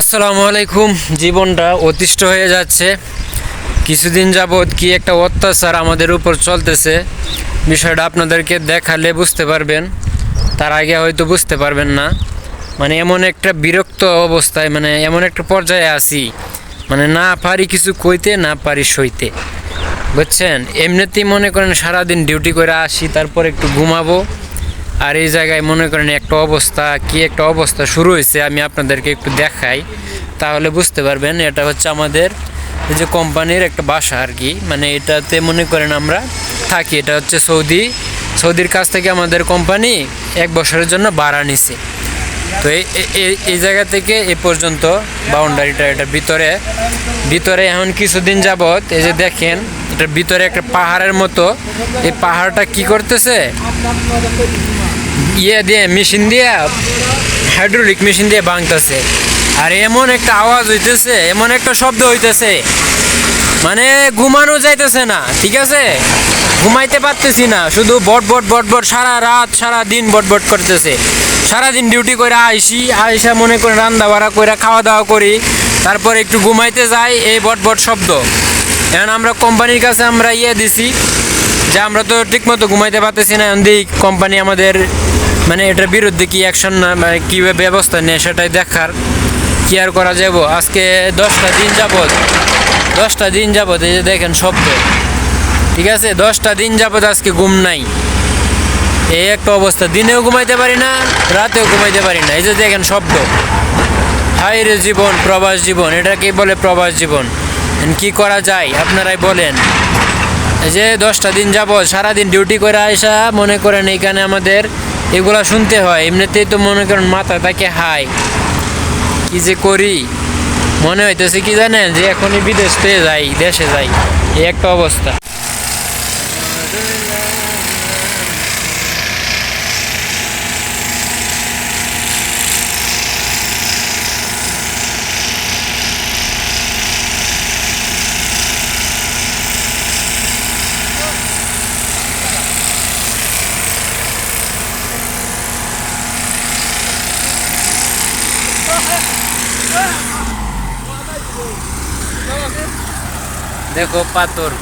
আসসালামু আলাইকুম। জীবনটা অতিষ্ঠ হয়ে যাচ্ছে। কিছুদিন যাবৎ কি একটা অত্যাচার আমাদের উপর চলতেছে, বিষয়টা আপনাদেরকে দেখালে বুঝতে পারবেন। তার আগে হয়তো বুঝতে পারবেন না। মানে এমন একটা বিরক্ত অবস্থায় মানে এমন একটা পর্যায়ে আছি। মানে না পারি কিছু কইতে, না পারি সইতে। বুঝছেন? এমনিতেই মনে করেন সারাদিন ডিউটি করে আসি, তারপর একটু ঘুমাবো। আর এই জায়গায় মনে করেন একটা অবস্থা, কি একটা অবস্থা শুরু হয়েছে আমি আপনাদেরকে একটু দেখাই। তাহলে বুঝতে পারবেন এটা হচ্ছে আমাদের এই যে কোম্পানির একটা বাসা আর কি। মানে এটাতে মনে করেন আমরা থাকি, এটা হচ্ছে সৌদি, সৌদির কাছ থেকে আমাদের কোম্পানি এক বছরের জন্য ভাড়া নিছে। তো এই জায়গা থেকে এ পর্যন্ত বাউন্ডারিটা এটার ভিতরে ভিতরে এখন কিছুদিন যাবৎ এই যে দেখেন, এটার ভিতরে একটা পাহাড়ের মতো। এই পাহাড়টা কি করতেছে? ইয়ে দিয়ে, মেশিন দিয়ে হাইড্রোলিক মেশিন দিয়ে ভাঙতেছে। আর এমন একটা আওয়াজ হইতেছে, এমন একটা শব্দ হইতেছে। মানে ঘুমানো যাইতেছে না, ঠিক আছে? ঘুমাইতে পারতেছি না, শুধু বট বট বট বট, সারা রাত, সারা দিন বট বট করতেছে। সারাদিন ডিউটি করে আইসি, আইসা মনে করে রান্না বাড়া করে, খাওয়া দাওয়া করি, তারপর একটু ঘুমাইতে যাই, এই বট বট শব্দ। এখন আমরা কোম্পানির কাছে আমরা ইয়ে দিছি যে আমরা তো ঠিকমতো ঘুমাইতে পারতেছি না দিই কোম্পানি আমাদের মানে এটার বিরুদ্ধে কি অ্যাকশন না মানে কী ব্যবস্থা নেয় সেটাই দেখার কি আর করা যাব আজকে দশটা দিন যাবৎ, দশটা দিন যাবত এই যে দেখেন শব্দ। ঠিক আছে? দশটা দিন যাবত আজকে ঘুম নাই। এই একটা অবস্থা। দিনেও ঘুমাইতে পারি না, রাতেও ঘুমাইতে পারি না। এই যে দেখেন শব্দ। হাই রে জীবন, প্রবাস জীবন। এটাকে বলে প্রবাস জীবন। কি করা যায়? আপনারাই বলেন। যে দশটা দিন যাব সারাদিন ডিউটি করে আসা মনে করেন এইখানে আমাদের এগুলা শুনতে হয়। এমনিতেই তো মনে করেন মাথা তাকে হাই। কি যে করি? মনে হইতেছে কি জানেন যে এখনই বিদেশ পেয়ে যাই, দেশে যাই। এই একটা অবস্থা। দেখো পাথর।